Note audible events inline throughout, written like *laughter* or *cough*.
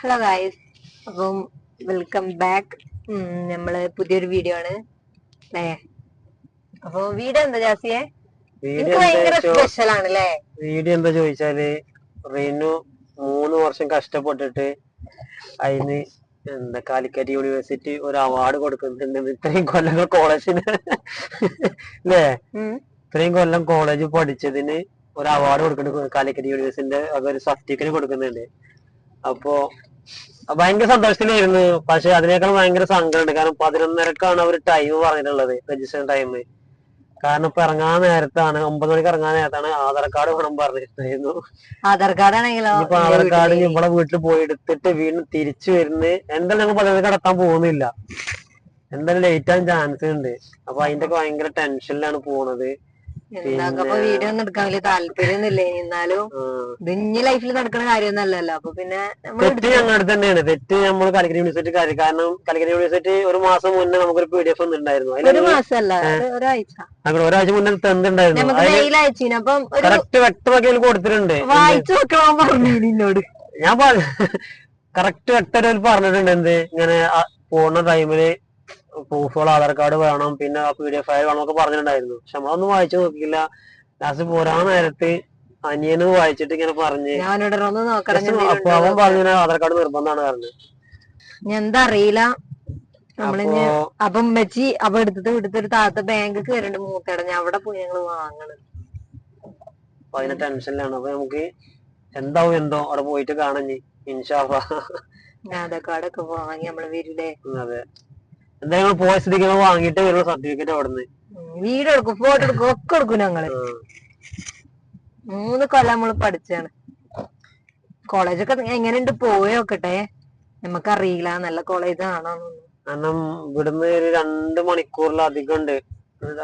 Hello guys അപ്പം welcome back നമ്മൾ പുതിയൊരു വീഡിയോ ആണ്. അല്ലേ? അപ്പൊ വീഡിയോ എന്താ ജാസിയെ? ഭയങ്കര സ്പെഷ്യൽ ആണ് അല്ലേ വീഡിയോ എന്താ ചോദിച്ചാൽ റീനു മൂന്ന് വർഷം കഷ്ടപ്പെട്ടിട്ട് അതിന് എന്താ കാലിക്കറ്റ് യൂണിവേഴ്സിറ്റി ഒരു അവാർഡ് കൊടുക്കുന്നുണ്ട്. ഇത്രയും കൊല്ലങ്ങൾ കോളേജിന് അല്ലേ ഇത്രയും കൊല്ലം കോളേജ് പഠിച്ചതിന് ഒരു അവാർഡ് കൊടുക്കുന്നുണ്ട്. കാലിക്കറ്റ് യൂണിവേഴ്സിറ്റിന്റെ ഒരു സർട്ടിഫിക്കറ്റ് കൊടുക്കുന്നുണ്ട്. അപ്പോ ഭയങ്കര സന്തോഷത്തിലായിരുന്നു. പക്ഷെ അതിനേക്കാൾ ഭയങ്കര സങ്കടമുണ്ട്. കാരണം പതിനൊന്നരക്കാണ് അവർ ടൈം പറഞ്ഞിട്ടുള്ളത് രജിസ്ട്രേഷൻ ടൈം കാരണം ഇപ്പൊ ഇറങ്ങാൻ നേരത്താണ് ഒമ്പത് മണിക്ക് ഇറങ്ങാൻ നേരത്താണ് ആധാർ കാർഡ് വേണം പറഞ്ഞിട്ടുണ്ടായിരുന്നു. ആധാർ കാർഡ് ആണെങ്കിലോ? ഇപ്പൊ ആധാർ കാർഡ് ഇവിടെ വീട്ടിൽ പോയി എടുത്തിട്ട് വീണ്ടും തിരിച്ചു വരുന്നത് എന്തായാലും ഞങ്ങൾ പതിനൊന്ന് കടത്താൻ പോകുന്നില്ല. എന്തായാലും ലേറ്റ് ആവാൻ ചാൻസ് ഉണ്ട്. അപ്പൊ അതിന്റെ ഒക്കെ ഭയങ്കര ടെൻഷനിലാണ് പോണത്. എന്താക്കപ്പൊ വീഡിയോ ഒന്നും എടുക്കാൻ വലിയ താല്പര്യമൊന്നുമില്ല. എന്നാലും. ഇത് ഇനി ലൈഫിൽ നടക്കുന്ന കാര്യമൊന്നല്ലല്ലോ അപ്പൊ പിന്നെ തെറ്റ് ഞങ്ങളുടെ തന്നെയാണ്. തെറ്റ് നമ്മൾ കാലിക്കറ്റ് യൂണിവേഴ്സിറ്റി കാര്യം കാരണം കാലിക്കറ്റ് യൂണിവേഴ്സിറ്റി ഒരു മാസം മുന്നേ നമുക്കൊരു പി ഡി എഫ് ഒന്നുണ്ടായിരുന്നു ഒരു മാസമല്ല. ഒരാഴ്ച. അങ്ങനെ ഒരാഴ്ച മുന്നേ തന്നിട്ടുണ്ടായിരുന്നു അപ്പം കറക്റ്റ് വ്യക്തമാക്കി കൊടുത്തിട്ടുണ്ട്. വായിച്ചു നോക്കാൻ പറഞ്ഞു നിന്നോട് ഞാൻ കറക്റ്റ് *laughs* വ്യക്തമായിട്ട് പറഞ്ഞിട്ടുണ്ട്. എന്ത്? ഇങ്ങനെ പോണ ടൈമിൽ പ്രൂഫുകൾ ആധാർ കാർഡ് വേണം പിന്നെ പി ഡി എഫ് ഫയൽ വേണം എന്നൊക്കെ പറഞ്ഞിട്ടുണ്ടായിരുന്നു. പക്ഷെ നമ്മളൊന്നും വായിച്ചു നോക്കിയില്ല. ലാസ്റ്റ് പോരാ നേരത്ത് അനിയന് വായിച്ചിട്ട് ഇങ്ങനെ പറഞ്ഞ്. അപ്പൊ അവൻ പറഞ്ഞു ആധാർ കാർഡ് നിർബന്ധമാണ് പറഞ്ഞത് ഞാൻ എന്താ അറിയില്ല. നമ്മളിഞ്ഞ് അപ്പം ഉമ്മച്ചി അപ്പൊ എടുത്തിട്ട് എടുത്തൊരു താത്ത ബാങ്ക് കയറിണ്ട് മൂത്തേട ഞാൻ അവിടെ പോയി ഞങ്ങൾ വാങ്ങണത് അപ്പൊ അതിന്റെ ടെൻഷനിലാണ് അപ്പൊ നമുക്ക് എന്താവും എന്തോ അവിടെ പോയിട്ട് കാണഞ്ഞി ഞാൻ ആധാർ കാർഡൊക്കെ വാങ്ങി നമ്മൾ വരില്ലേ അതെ. ഞങ്ങൾ പോയ സ്ഥിതിക്ക് ഞങ്ങൾ വാങ്ങിയിട്ട് വരുന്ന സർട്ടിഫിക്കറ്റ് അവിടുന്ന്. വീട് വീഡിയോ എടുക്കും ഫോട്ടോ എടുക്കും ഒക്കെ എടുക്കും ഞങ്ങൾ. മൂന്ന് കൊല്ലം നമ്മൾ പഠിച്ചാണ്. കോളേജൊക്കെ എങ്ങനെയുണ്ട് പോയി നോക്കട്ടെ. നമുക്കറിയില്ല നല്ല കോളേജ് ആണോ കാരണം ഇവിടുന്ന് ഒരു രണ്ട് മണിക്കൂറിലധികം ഉണ്ട്.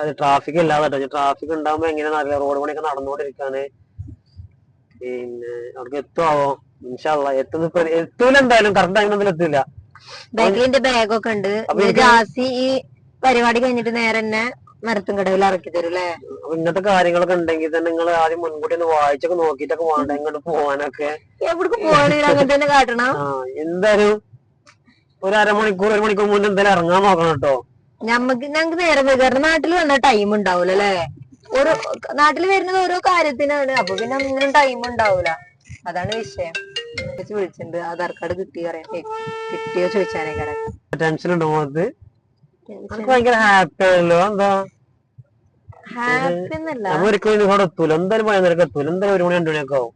അത് ട്രാഫിക് ഇല്ലാതെ ട്രാഫിക് ഉണ്ടാകുമ്പോ എങ്ങനെയാണെന്ന് അറിയില്ല. റോഡ് പണിയൊക്കെ നടന്നുകൊണ്ടിരിക്കാണ്. പിന്നെ അവർക്ക് എത്തുവോ? ഇൻഷാല്ല എത്തുന്ന എത്തൂല എന്തായാലും. കറക്റ്റ് ടൈമിൽ എത്തില്ല ബാഗിന്റെ ബാഗൊക്കെ ഉണ്ട് ജാസി ഈ പരിപാടി കഴിഞ്ഞിട്ട് നേരെ തന്നെ മരത്തും കടവിൽ ഇറക്കി തരും അല്ലേ ഇന്നത്തെ ഇങ്ങനത്തെ കാര്യങ്ങളൊക്കെ ഉണ്ടെങ്കിൽ തന്നെ നിങ്ങൾ ആദ്യം മുൻകൂട്ടി ഒന്ന് വായിച്ചൊക്കെ നോക്കിട്ടൊക്കെ വേണ്ട ഇങ്ങോട്ട് പോവാനൊക്കെ എവിടേക്ക് പോവാണെങ്കിൽ അങ്ങനെ തന്നെ കാട്ടണം? എന്തായാലും ഒരു അരമണിക്കൂർ ഒരു മണിക്കൂർ മുന്നേ എന്തായാലും ഇറങ്ങാൻ നോക്കണം കേട്ടോ. ഞമ്മക്ക് ഞങ്ങക്ക് നേരം വൈകാറ് നാട്ടിൽ വന്ന ടൈം ഉണ്ടാവൂല അല്ലേ? ഓരോ നാട്ടിൽ വരുന്നത് ഓരോ കാര്യത്തിനാണ്. അപ്പൊ പിന്നെ ഒന്നിനും ടൈം ഉണ്ടാവൂല. അതാണ് വിഷയം. വിളിച്ചിട്ടുണ്ട്. ആധാർ കാർഡ് കിട്ടിയോ അറിയാം ഏയ്, കിട്ടിയോ ചോദിച്ചാനേ കട. ടെൻഷൻ ഉണ്ടോ ഭയങ്കര ഹാപ്പി ആണല്ലോ. എന്താ? ഹാപ്പി എന്നല്ല നമ്മൾ ഒരിക്കലും ഇവിടെ എത്തൂല. എന്തായാലും പതിനൊന്നരക്ക് എത്തൂല. എന്തായാലും ഒരു മണി രണ്ടു മണിയൊക്കെ ആവും.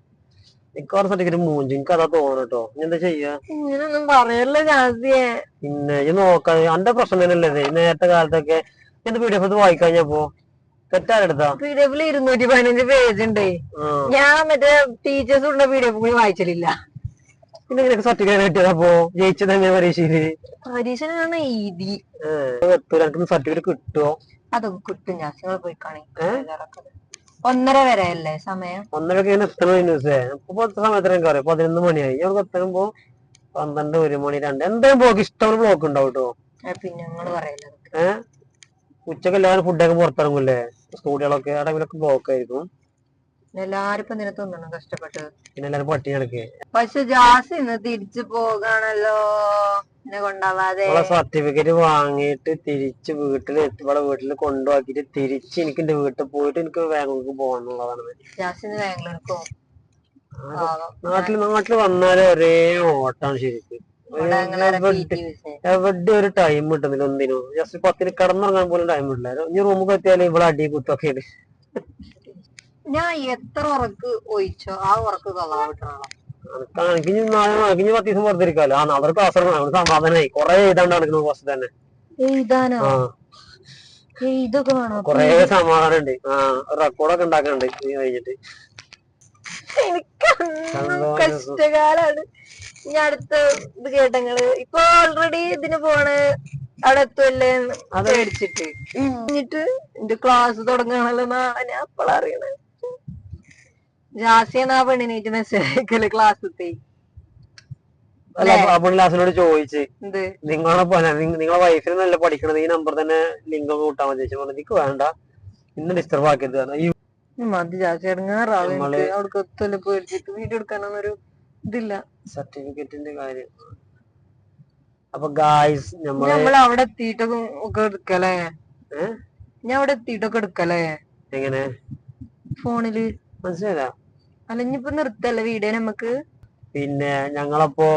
മിക്കവാറും സർട്ടിഫിക്കറ്റ് മൂഞ്ചി. എനിക്ക് അതാ തോന്നുന്നു കേട്ടോ. ഇനി എന്താ ചെയ്യാ? ഇങ്ങനൊന്നും പറയല്ലോ ജാസിയെ പിന്നെ ഇത് നോക്കാം. എന്റെ പ്രശ്നം തന്നെയല്ലേ? നേരത്തെ കാലത്തൊക്കെ എന്ത് പി ഡി എഫ് വായിക്കഴിഞ്ഞപ്പോ തെറ്റാരെടുത്താ പി ഡി ഇരുന്നൂറ്റി പതിനഞ്ച് പേജ് ഉണ്ട് ഞാൻ മറ്റേ ടീച്ചേഴ്സ് ഉള്ള പി ഡി എഫ് കൂടി വായിച്ചിട്ടില്ല. പിന്നെ നിനക്ക് സർട്ടിഫിക്കറ്റ് കിട്ടിയതപ്പോ ജയിച്ചത് തന്നെ പരീക്ഷയിൽ? പരീക്ഷനാണ് ഈദി ഏഹ് എത്തൂല സർട്ടിഫിക്കറ്റ് കിട്ടുമോ അതൊക്കെ കിട്ടും. ഞാൻ നിങ്ങൾ പോയി കാണി. ഒന്നര വരെ അല്ലേ സമയം? ഒന്നര ഒക്കെ എത്തണ ന്യൂസേ ഇപ്പൊ സമയത്തിന് എനിക്ക് അറിയാം? പതിനൊന്ന് മണിയായി. ഞങ്ങൾക്ക് എത്തുമ്പോ പന്ത്രണ്ട് ഒരു മണി രണ്ട്. എന്തായാലും ബ്ലോക്ക് ഇഷ്ടമുള്ള ബ്ലോക്ക് ഉണ്ടാവും കേട്ടോ പിന്നെ ഞങ്ങൾ പറയല്ലോ ഏഹ് ഉച്ചയ്ക്ക് എല്ലാവരും ഫുഡൊക്കെ പുറത്തിറങ്ങൂല്ലേ? സ്കൂളുകളൊക്കെ ആ ടൈമിലൊക്കെ ബ്ലോക്ക് ആയിരിക്കും. എല്ലാരും ഇപ്പൊ നിന്നെ തിന്നണം? കഷ്ടപ്പെട്ട്. പിന്നെ എല്ലാവരും പട്ടിണി കിടക്കേ. പക്ഷെ ജാസ് ഇന്ന് തിരിച്ചു പോകാണല്ലോ. എന്നെ കൊണ്ടാവാതെ. സർട്ടിഫിക്കറ്റ് വാങ്ങിയിട്ട് തിരിച്ച് വീട്ടിൽ ഇവിടെ വീട്ടിൽ കൊണ്ടുപോക്കിട്ട് തിരിച്ച് എനിക്ക് എന്റെ വീട്ടിൽ പോയിട്ട് എനിക്ക് ബാംഗ്ലൂർക്ക് നാട്ടിൽ ജാസ് ബാംഗ്ലൂർക്ക്? പാവം. നാട്ടിൽ നാട്ടിൽ വന്നാലേ ഒരേ ഓട്ടാണ് ശരിക്കും. എവിടെ- ഒരു ടൈം കിട്ടുന്നില്ല ഒന്നിനും. ജസ്റ്റ് പത്തിന് കിടന്നുറങ്ങാൻ പോലും ടൈം കിട്ടില്ല ഇനി റൂമിൽ എത്തിയാൽ ഇവിടെ അടി കുത്തൊക്കെ. ഞാൻ എത്ര ഉറക്ക് ഒഴിച്ചോ ആ ഉറക്ക് കൊള്ളാൻ കിട്ടണോ അനക്ക് എനിക്ക് ഇനി നാളെ എനിക്ക് ഇനി പത്ത് ദിവസം വെറുതെ ഇരിക്കാലോ. ആ നാളെ ക്ലാസ് നമുക്ക് സമാധാനമായി കുറെ എഴുതാണ്ട് നടക്കുന്നു ക്ലാസ് തന്നെ. എഴുതാനോ? ആ. ഇതൊക്കെ വേണോ? കൊറേ സമാധാനം ഉണ്ട് ആ റെക്കോർഡൊക്കെ ഉണ്ടാക്കാനുണ്ട് കഴിഞ്ഞിട്ട്. എനിക്ക് കഷ്ടകാലാണ്. ഇനി അടുത്ത ഇത് കേട്ടങ്ങൾ. ഇപ്പൊ ഓൾറെഡി ഇതിന് പോണ്. അവിടെ എത്തുമല്ലേ അത്. മേടിച്ചിട്ട് എന്നിട്ട് എന്റെ ക്ലാസ് തുടങ്ങണല്ലോ നാളെ ഞാൻ അപ്പോഴറിയണേ ജാസിയാണ് ആ പെണ്ണിനേറ്റ് മെസ്സേജ് അയക്കൽ ക്ലാസ് അല്ല അപ്പോൾ ക്ലാസ്സിനോട് ചോദിച്ച് നിങ്ങളെ വൈഫിന് നല്ല പഠിക്കണത് ഈ നമ്പർ തന്നെ ലിങ്ക് കൂട്ടാൻ മതി. ചോദിച്ചു പറഞ്ഞു എനിക്ക് വേണ്ട. ഇന്ന് ഡിസ്റ്റർബ് ആക്കിയത് കാരണം മതി ഇടങ്ങാറാവും നമ്മൾ എനിക്ക് അവിടേക്ക് എത്തുമല്ലോ പേടിച്ചിട്ട് വീഡിയോ എടുക്കാനൊന്നൊരു ഇതില്ല. സർട്ടിഫിക്കറ്റിന്റെ കാര്യം. അപ്പൊ ഗായ്സ് നമ്മൾ അവിടെ എത്തിയിട്ടൊക്കെ ഒക്കെ എടുക്കലേ? ഞാൻ അവിടെ എത്തിയിട്ടൊക്കെ എടുക്കലേ? എങ്ങനെ? ഫോണിൽ. മനസ്സിലായില്ല? അല്ല ഇനിയിപ്പോ നിർത്തല്ലേ വീഡിയോ നമുക്ക് പിന്നെ ഞങ്ങളപ്പോ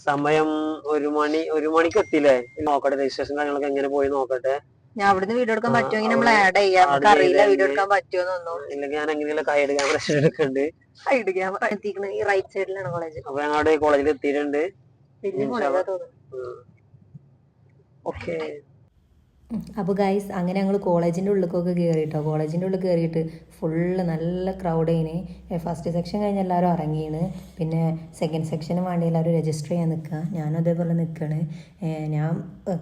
സമയം ഒരു മണി ഒരു മണിക്ക് എത്തില്ലേ നോക്കട്ടെ രജിസ്ട്രേഷൻ കാര്യങ്ങളൊക്കെ എങ്ങനെ പോയി നോക്കട്ടെ? ഞാൻ അവിടുന്ന് വീഡിയോ എടുക്കാൻ പറ്റുമെങ്കിൽ നമ്മൾ ആഡ് ചെയ്യാം. നമുക്ക് അറിയില്ല വീഡിയോ. എടുക്കാൻ പറ്റുമോന്നൊന്നും ഇല്ലെങ്കിൽ ഞാൻ എങ്ങനെയുള്ള ക്യാമറ എടുക്കുന്നുണ്ട് ക്യാമറ എത്തിക്കണ ഈ റൈറ്റ് സൈഡിലാണ് കോളേജ് അപ്പൊ ഞങ്ങളുടെ കോളേജിൽ എത്തിയിട്ടുണ്ട്. വലിയ ഇൻഷാ കോളേജാ തോന്നുന്നു. ഓക്കെ. അപ്പോൾ ഗൈസ് അങ്ങനെ ഞങ്ങൾ കോളേജിന്റെ ഉള്ളിലേക്കൊക്കെ കയറിയിട്ടോ കോളേജിന്റെ ഉള്ളിൽ കയറിയിട്ട് ഫുള്ള് നല്ല ക്രൗഡ് അതിന് ഫസ്റ്റ് സെക്ഷൻ കഴിഞ്ഞ് എല്ലാവരും ഇറങ്ങിയാണ് പിന്നെ സെക്കൻഡ് സെക്ഷന് വേണ്ടി എല്ലാവരും രജിസ്റ്റർ ചെയ്യാൻ നിൽക്കുക ഞാനും അതേപോലെ നിൽക്കുകയാണ് ഞാൻ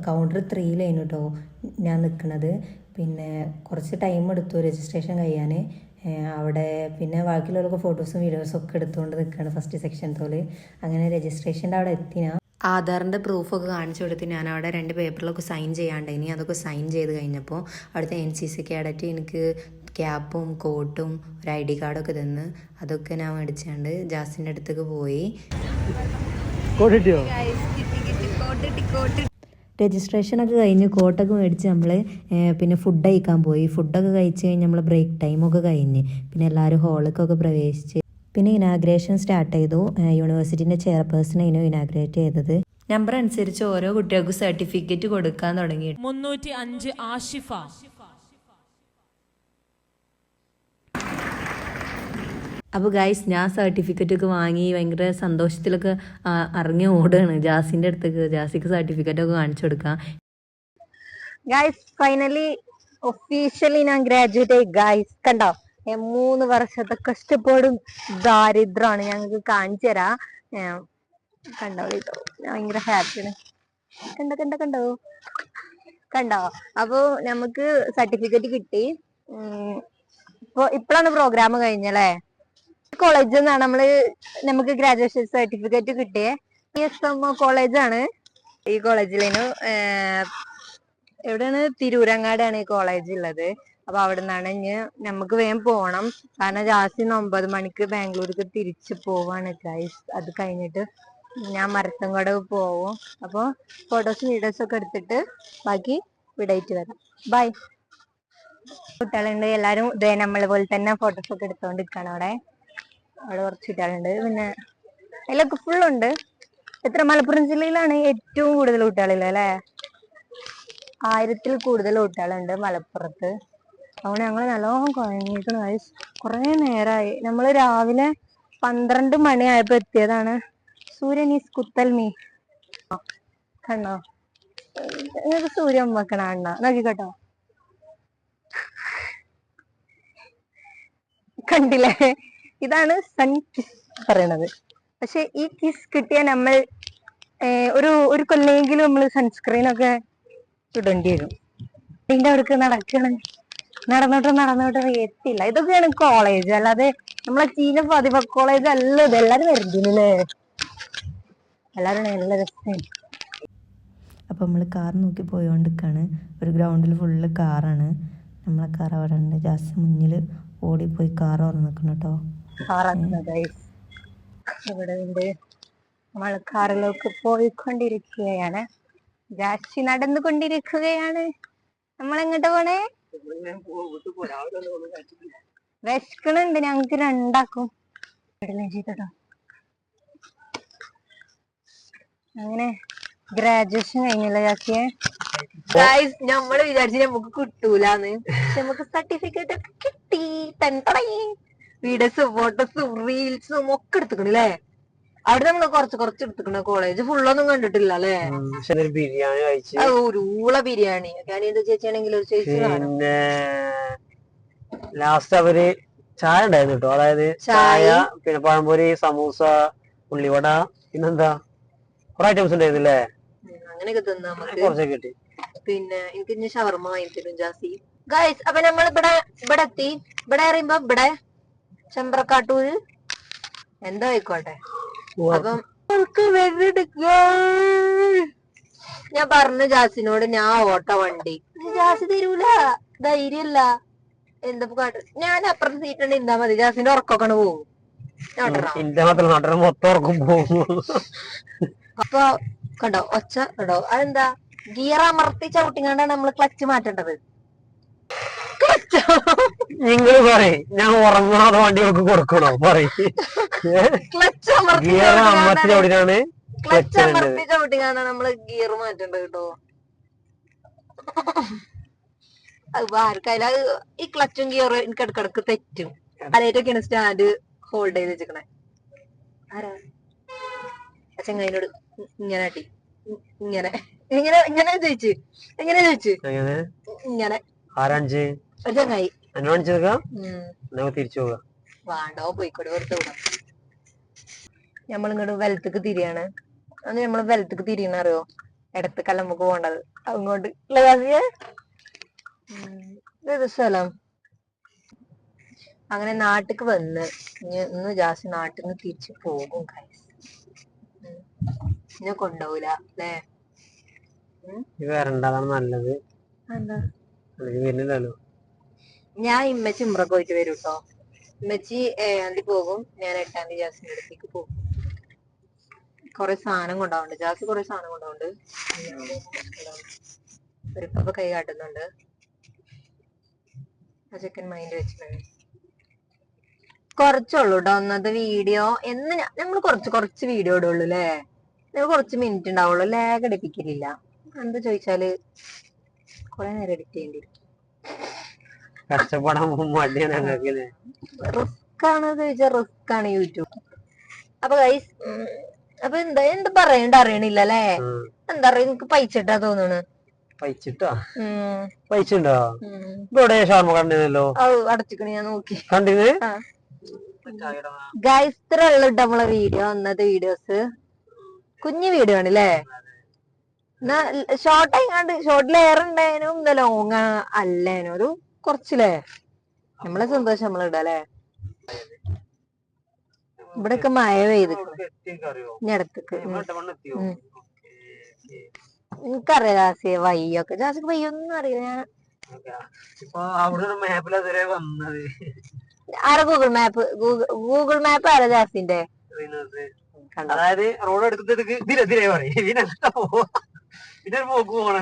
കൗണ്ടർ ത്രീയിലായിരുന്നു കേട്ടോ ഞാൻ നിൽക്കുന്നത് പിന്നെ കുറച്ച് ടൈം എടുത്തു രജിസ്ട്രേഷൻ കഴിയാൻ അവിടെ പിന്നെ ബാക്കിയുള്ളവർക്ക് ഫോട്ടോസും വീഡിയോസും ഒക്കെ എടുത്തുകൊണ്ട് നിൽക്കുകയാണ് ഫസ്റ്റ് സെക്ഷൻ തോൽ അങ്ങനെ രജിസ്ട്രേഷന്റെ അവിടെ എത്തി ഞാൻ ആധാറിന്റെ പ്രൂഫൊക്കെ കാണിച്ചു കൊടുത്ത് ഞാൻ അവിടെ രണ്ട് പേപ്പറിലൊക്കെ സൈൻ ചെയ്യാണ്ട്. ഇനി അതൊക്കെ സൈൻ ചെയ്ത് കഴിഞ്ഞപ്പോൾ അവിടുത്തെ എൻ സി സി കേഡറ്റ് എനിക്ക് ക്യാപ്പും കോട്ടും ഒരു ഐ ഡി കാർഡൊക്കെ തന്ന് അതൊക്കെ ഞാൻ മേടിച്ചാണ്ട് ജാസിന്റെ അടുത്തേക്ക് പോയി. കോട്ടിട്ടോ രജിസ്ട്രേഷനൊക്കെ കഴിഞ്ഞ് കോട്ടൊക്കെ മേടിച്ച് നമ്മൾ പിന്നെ ഫുഡ് കഴിക്കാൻ പോയി. ഫുഡൊക്കെ കഴിച്ച് കഴിഞ്ഞ് നമ്മൾ ബ്രേക്ക് ടൈമൊക്കെ കഴിഞ്ഞ്. പിന്നെ എല്ലാവരും ഹോളിലേക്കൊക്കെ പ്രവേശിച്ച് പിന്നെ ഇനാഗ്രേഷൻ സ്റ്റാർട്ട് ചെയ്തു. യൂണിവേഴ്സിറ്റിന്റെ ചെയർപേഴ്സണായിരുന്നു ഇനാഗ്രേറ്റ് ചെയ്തത്. നമ്പർ അനുസരിച്ച് ഓരോ കുട്ടികൾക്കും സർട്ടിഫിക്കറ്റ് കൊടുക്കാൻ തുടങ്ങി. മുന്നൂറ്റി അഞ്ച് ആഷിഫ. അപ്പോൾ ഗൈസ് ഞാൻ സർട്ടിഫിക്കറ്റ് ഒക്കെ വാങ്ങി ഭയങ്കര സന്തോഷത്തിലൊക്കെ അറിഞ്ഞ് ഓടുകയാണ്. ജാസിന്റെ അടുത്തേക്ക് ജാസിക്ക് സർട്ടിഫിക്കറ്റ് ഒക്കെ കാണിച്ചു കൊടുക്കാം. ഗൈസ് ഫൈനലി ഒഫീഷ്യലി ഞാൻ ഗ്രാജുവേറ്റ് ആയി ഗൈസ് കണ്ടോ? മൂന്ന് വർഷത്തെ കഷ്ടപ്പാടും ദാരിദ്രമാണ് ഞങ്ങൾക്ക് കാണിച്ചു തരാം. കണ്ടോ കേട്ടോ ഭയങ്കര ഹാപ്പിയാണ് കണ്ടോ കണ്ടോ കണ്ടോ? കണ്ടോ? അപ്പൊ നമുക്ക് സർട്ടിഫിക്കറ്റ് കിട്ടി. ഇപ്പൊ ഇപ്പോഴാണ് പ്രോഗ്രാം കഴിഞ്ഞല്ലേ? കോളേജിൽ നിന്നാണ് നമ്മൾ നമുക്ക് ഗ്രാജുവേഷൻ സർട്ടിഫിക്കറ്റ് കിട്ടിയേ. എസ് എം കോളേജാണ് ഈ കോളേജിലേനു എവിടെയാണ്? തിരൂരങ്ങാടാണ് ഈ കോളേജ് ഉള്ളത്. അപ്പൊ അവിടെ നിന്നാണ് ഇനി നമുക്ക് വേഗം പോണം. കാരണം രാത്രി ഒമ്പത് മണിക്ക് ബാംഗ്ലൂർക്ക് തിരിച്ചു പോവാണ് ഗൈസ് അത് കഴിഞ്ഞിട്ട് ഞാൻ മരത്തങ്കോട് പോവും. അപ്പൊ ഫോട്ടോസ് വീഡിയോസ് ഒക്കെ എടുത്തിട്ട് ബാക്കി വിടയിട്ട് വരാം. ബൈ കുട്ടികളുണ്ട് എല്ലാരും ഇതേ നമ്മളെ പോലെ തന്നെ ഫോട്ടോസ് ഒക്കെ എടുത്തോണ്ട് നിൽക്കണം അവിടെ. അവിടെ കുറച്ച് കുട്ടികളുണ്ട്. പിന്നെ അതിലൊക്കെ ഫുള്ളുണ്ട് എത്ര? മലപ്പുറം ജില്ലയിലാണ് ഏറ്റവും കൂടുതൽ കുട്ടികളുള്ളത് അല്ലേ? ആയിരത്തിൽ കൂടുതൽ കുട്ടികളുണ്ട് മലപ്പുറത്ത്. അതുകൊണ്ട് ഞങ്ങൾ നല്ലോണം കുഴങ്ങിയിരിക്കുന്നു ഗൈസ് കുറേ നേരമായി നമ്മൾ രാവിലെ പന്ത്രണ്ട് മണിയായപ്പോൾ എത്തിയതാണ്. സൂര്യൻ ഈസ് കുത്തൽ മീ. കണ്ടോ? നിങ്ങൾക്ക് സൂര്യൻ വെക്കണ നോക്കിക്കോട്ടോ. കണ്ടില്ലേ? ഇതാണ് സൺ കിസ് പറയണത്. പക്ഷെ ഈ കിസ് കിട്ടിയ നമ്മൾ ഒരു ഒരു കൊല്ലെങ്കിലും നമ്മൾ സൺസ്ക്രീൻ ഒക്കെ ഇടേണ്ടി വരും. ഇതിന്റെ അവിടേക്ക് നടക്കണ്. നടന്നോട്ട് നടന്നോട്ട് എത്തില്ല ഇതൊക്കെയാണ് കോളേജ് അല്ലാതെ നമ്മളെ ചീന പതിവ കോളേജ് അല്ല ഇത്. എല്ലാരും വരുന്നില്ലേ? എല്ലാരും നല്ല രസം അപ്പൊ നമ്മൾ കാർ നോക്കി പോയോണ്ടിരിക്കാണ് ഒരു ഗ്രൗണ്ടിൽ ഫുള്ള് കാറാണ് നമ്മളെ കാർ അവിടെ ഉണ്ട്. ജാസ് മുന്നിൽ ഓടിപ്പോയി കാർ ഓർന്ന് നിൽക്കണം കേട്ടോ ഇവിടെ നമ്മൾ കാറിലേക്ക് പോയിക്കൊണ്ടിരിക്കുകയാണ്. ജാസ്തി നടന്നുകൊണ്ടിരിക്കുകയാണ്. നമ്മൾ എങ്ങോട്ട് പോണേ? വിശക്കണുണ്ട് ഞങ്ങക്ക് രണ്ടാക്കും. ചെയ്തോ അങ്ങനെ ഗ്രാജുവേഷൻ കഴിഞ്ഞില്ല ചാക്കിയെ ഗൈസ് നമ്മൾ വിചാരിച്ചു നമുക്ക് കിട്ടൂലെന്ന്. നമുക്ക് സർട്ടിഫിക്കറ്റ് ഒക്കെ കിട്ടി. വീഡിയോസും ഫോട്ടോസും റീൽസും ഒക്കെ എടുത്തുക്കണല്ലേ അവിടെ നമ്മൾ കുറച്ച് കുറച്ച് എടുത്തിക്കണ കോളേജ് ഫുള്ളൊന്നും കണ്ടിട്ടില്ല അല്ലേ? ബിരിയാണി കഴിച്ചു. ഒരു ഊള ബിരിയാണി. ഞാൻ എന്ത് ചേച്ചിയാണെങ്കിൽ ഒരു ചേച്ചി പിന്നെ ലാസ്റ്റ് അവർ ചായ ഉണ്ടായിരുന്നു കേട്ടോ അതായത് ചായ പിന്നെ പഴംപൊരി സമൂസ ഉള്ളിവട പിന്നെന്താ? കുറെ ഐറ്റംസ് ഉണ്ടായിരുന്നില്ലേ അങ്ങനെയൊക്കെ തിന്നാ നമുക്ക്. കുറച്ചൊക്കെ കിട്ടി. പിന്നെ എനിക്ക് ഇനി ഷവർമ്മ വാങ്ങിത്തരും ജാസി. ഗൈസ് അപ്പൊ നമ്മൾ ഇവിടെ ഇവിടെ എത്തി. ഇവിടെ അറിയുമ്പോ ഇവിടെ. ചെമ്പ്രക്കാട്ടൂര്. എന്തോ ആയിക്കോട്ടെ. അപ്പം. ഞാൻ പറഞ്ഞു ജാസിനോട് ഞാൻ ഓട്ട വണ്ടി. ജാസി തരൂല. ധൈര്യല്ല എന്താ കാട്ട ഞാൻ അപ്പുറത്തെ സീറ്റുണ്ട് ഇരുന്നാ മതി. ജാസിന്റെ ഉറക്കൊക്കെ പോകും. മാത്രം നടനം മൊത്തം ഉറക്കും പോകും. അപ്പൊ കണ്ടോ? ഒച്ച കണ്ടോ? അതെന്താ? ഗിയർ അമർത്തി ചവിട്ടിങ്ങാണ്ടാണ് നമ്മൾ ക്ലച്ച് മാറ്റേണ്ടത്. ക്ലച്ച്? നിങ്ങൾ പറയും. ഞാൻ ഉറങ്ങണോ വണ്ടി നമുക്ക് കൊടുക്കണോ? പറയും. ക്ലച്ച് അമർത്തി എവിടെയാണ് ക്ലച്ച് അമർത്തി ചവിട്ടിങ്ങാണ്ടാണ് നമ്മൾ ഗിയർ മാറ്റേണ്ടത് കേട്ടോ. അത് ഈ ക്ലച്ചും ഗിയറും എനിക്ക് ഇടക്കിടക്ക് തെറ്റും. അലേറ്റൊക്കെയാണ് സ്റ്റാൻഡ് ഹോൾഡ് ചെയ്ത് വെച്ചിക്കണേ. ആരാ? ഇ- ഇങ്ങനെ അടി ഇങ്ങനെ. ഇങ്ങനെ ഇങ്ങനെ ചോദിച്ചു. എങ്ങനെ ചോദിച്ചു? ഇങ്ങനെ. ആരഞ്ച് ചങ്ങായി എന്നോട് നമുക്ക് തിരിച്ചു പോകാം വേണ്ടോ പോയിക്കോട്ടെ വെറുതെ വിടാം. നമ്മളിങ്ങോട്ട് വലത്തേക്ക് തിരിയാണ്. അന്ന് നമ്മൾ വലത്തേക്ക് തിരിയണ അറിയോ? ഇടത്ത് കലമ്പക്ക് പോണ്ടത് അങ്ങോട്ട്. ഇതേത് സ്ഥലം? അങ്ങനെ നാട്ടിക്ക് വന്ന്. ഇനി ഇന്ന് ജാസ്തി നാട്ടിൽ നിന്ന് തിരിച്ചു പോകും guys. കൊണ്ടോല ഇന്നെ അല്ലേ? വരണ്ടതാണ് നല്ലത്? എന്താ? വരുന്നില്ലല്ലോ ഞാൻ ഇമ്മച്ചി ഉമ്രക്ക് പോയിട്ട് വരും കേട്ടോ ഇമ്മച്ചി ഏഴാം തീയതി പോകും. ഞാൻ എട്ടാം തീയതി ജാസിന്റെ അടുത്തേക്ക് പോകും. കൊറേ സാധനം കൊണ്ടുപോകുന്നുണ്ട് ജാസ് കൊറേ സാധനം കൊണ്ടുപോകുന്നുണ്ട് ഒരു പപ്പ കൈ കാട്ടുന്നുണ്ട്. ആ ചെക്കൻ മൈൻഡ് വെച്ചിട്ടുണ്ട്. കുറച്ചുള്ളൂ കേട്ടോ ഒന്നത്തെ വീഡിയോ. എന്ന് നമ്മൾ കുറച്ച് കുറച്ച് വീഡിയോ ഇടുള്ളൂ അല്ലേ നിങ്ങൾ കുറച്ച് മിനിറ്റ് ഉണ്ടാവുള്ളൂ ലാഗ് അടിപ്പിക്കലില്ല എന്താ ചോദിച്ചാൽ? കൊറേ നേരം എഡിറ്റ് ചെയ്യേണ്ടിയിരിക്കും കഷ്ടപ്പെടാൻ മടിയാണ് ഞങ്ങൾക്ക് അല്ലേ റിസ്ക് ആണ് ചോദിച്ചാൽ റിസ്ക് ആണ് യൂട്യൂബ്. അപ്പൊ ഗൈസ് അപ്പൊ എന്താ എന്ത് പറയണ്ട അറിയണില്ല അല്ലേ. എന്താ പറയാ എനിക്ക് പൈച്ചിട്ടാ തോന്നുന്നു പൈച്ചിട്ടോ? പൈച്ചുണ്ടോ. ഇവിടെ ഷാർമ കണ്ടിരുന്നല്ലോ? അടച്ചിക്കണ ഞാൻ നോക്കി. കണ്ടിരുന്നു. ഗൈസ് ഇത്ര ഉള്ളു ട്ടോ നമ്മളെ വീഡിയോ അന്നത്തെ വീഡിയോസ് കുഞ്ഞു വീഡിയോ ആണല്ലേ ഷോർട്ട് ആയിക്കാണ്ട് ഷോർട്ടിൽ ഏറെ ഉണ്ടായതിനും ലോങ് അല്ലേനും ഒരു കുറച്ചില്ലേ നമ്മളെ സന്തോഷം നമ്മൾ ഇവിടെ ഒക്കെ മഴ പെയ്ത് ഇടത്തേക്ക്. എനിക്കറിയാം ജാസിയെ വയ്യൊക്കെ. ജാസിക്ക് വയ്യൊന്നും അറിയില്ല. ഞാൻ ആരാ ഗൂഗിൾ മാപ്പ് ഗൂഗിൾ മാപ്പ് ആരാ ജാസിന്റെ? അതായത് റോഡ് എടുത്തിട്ട് ഇതിലെ ഇതിലേ പറയും.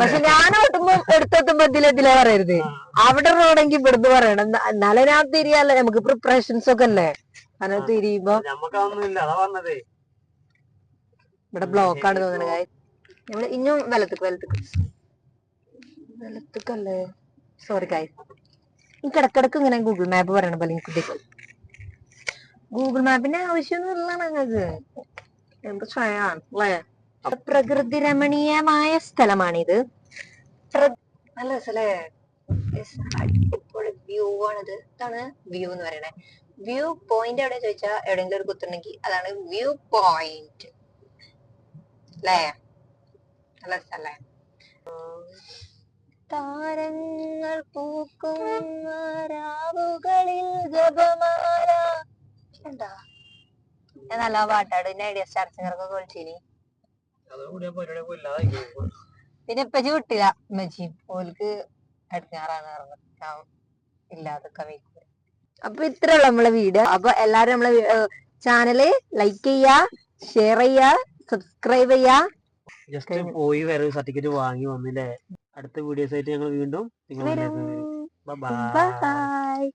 പക്ഷെ ഞാൻ ഓട്ടുമ്പോ എടുത്തെത്തുമ്പോ ഇതിലെ ഇതിലെ പറയരുത്. അവിടെ റോഡെങ്കിൽ ഇവിടുന്ന് പറയണം. എന്നാലും ഞാൻ തിരിയല്ലേ? നമുക്ക് പ്രിപ്പറേഷൻസ് ഒക്കെ അല്ലേ? അങ്ങനെ തിരിയുമ്പോ ഇവിടെ ബ്ലോക്ക് ആണ് തോന്നുന്നത് കാര്യം നമ്മൾ ഇഞ്ഞും വലത്തേക്ക് വലത്തേക്ക്. വലത്തേക്കല്ലേ? സോറി കായ് എനിക്ക് ഇടക്കിടക്ക് ഇങ്ങനെ ഗൂഗിൾ മാപ്പ് പറയണ പോലെ എനിക്ക് കുട്ടികൾ ഗൂഗിൾ മാപ്പിന്റെ ആവശ്യമൊന്നും ഇല്ല ഞങ്ങൾക്ക് എന്ത് ചെയ്യാൻ അല്ലേ? പ്രകൃതി രമണീയമായ സ്ഥലമാണിത്. നല്ല രസല്ലേ വ്യൂ ആണിത്. ഇതാണ് വ്യൂ എന്ന് പറയണേ. വ്യൂ പോയിന്റ് എവിടെ ചോദിച്ചാ എവിടെയെങ്കിലും ഒരു കുത്തുണ്ടെങ്കിൽ അതാണ് വ്യൂ പോയിന്റ് അല്ലേ? നല്ല സ്ഥലേ. താരങ്ങൾ പൂക്കും രാവുകളിൽ ജപമാല. എന്താ? നല്ല പാട്ടാട് ഐഡിയ സ്റ്റാർ സിംഗറൊക്കെ അതോടെ പരിപാടി പോയി ഇല്ലാതായി പോകും. പിന്നെ ഇപ്പച്ചി വിട്ടില്ല ഉമ്മച്ചി. ഓൽക്ക് ഇല്ലാതൊക്കെ വെക്കും അപ്പൊ ഇത്ര നമ്മളെ വീഡിയോ. അപ്പൊ എല്ലാരും നമ്മളെ ചാനൽ ലൈക്ക് ചെയ്യാ ഷെയർ ചെയ്യാ സബ്സ്ക്രൈബ് ചെയ്യാ. ജസ്റ്റ് പോയി വരവ് സർട്ടിഫിക്കറ്റ് വാങ്ങി വന്നില്ലേ? അടുത്ത വീഡിയോസ് ആയിട്ട് ഞങ്ങൾ വീണ്ടും. ബൈ